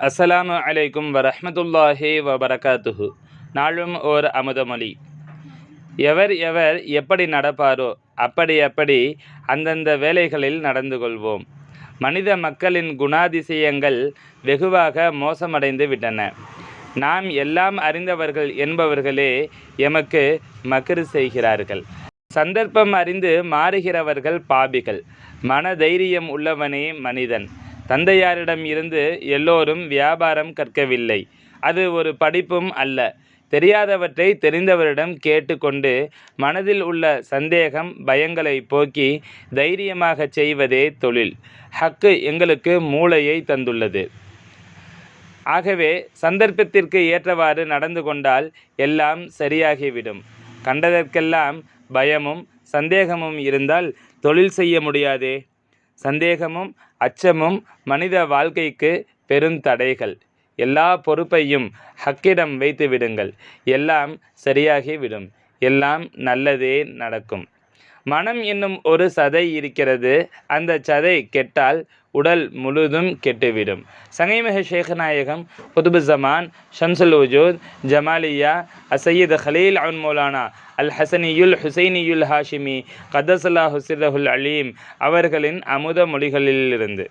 அஸ்ஸலாமு அலைக்கும் வரஹ்மத்துல்லாஹி வபரகாத்துஹு நாளும் ஓர் அமுதமொழி எவர் எவர் எப்படி நடப்பாரோ அப்படி அப்படி அந்தந்த வேலைகளில் நடந்து கொள்வோம் மனித மக்களின் குணாதிசயங்கள் வெகுவாக மோசமடைந்து விட்டன நாம் எல்லாம் அறிந்தவர்கள் என்பவர்களே எமக்கு மக்கிரு செய்கிறார்கள். சந்தர்ப்பம் அறிந்து மாறுகிறவர்கள் பாபிகள் மன தைரியம் உள்ளவனே மனிதன் தந்தையாரிடம் இருந்து எல்லோரும் வியாபாரம் கற்கவில்லை. அது ஒரு படிப்பும் அல்ல. தெரியாதவற்றை தெரிந்தவரிடம் கேட்டுக்கொண்டு மனதில் உள்ள சந்தேகம் பயங்களை போக்கி தைரியமாக செய்வதே தொழில். ஹக்கு எங்களுக்கு மூளையை தந்துள்ளது. ஆகவே சந்தர்ப்பத்திற்கு ஏற்றவாறு நடந்து கொண்டால் எல்லாம் சரியாகிவிடும். கண்டதற்கெல்லாம் பயமும் சந்தேகமும் இருந்தால் தொழில் செய்ய முடியாதே. சந்தேகமும் அச்சமும் மனித வாழ்க்கைக்கு பெருந்தடைகள் எல்லா பொறுப்பையும் ஹக்கிடம் வைத்து விடுங்கள். எல்லாம் சரியாகிவிடும் எல்லாம் நல்லதே நடக்கும். மனம் என்னும் ஒரு சதை இருக்கிறது. அந்த சதை கெட்டால் உடல் முழுதும் கெட்டுவிடும். சங்கைமிக ஷேகநாயகம் புதுபு ஜமான் ஷம்சுல் உஜூத் ஜமாலியா அசையீத் ஹலீல் அவுன் மௌலானா அல் ஹசனியுல் ஹுசைனியுல் ஹாஷிமி கதசலா ஹுசிரஹுல் அலீம் அவர்களின் அமுத மொழிகளிலிருந்து.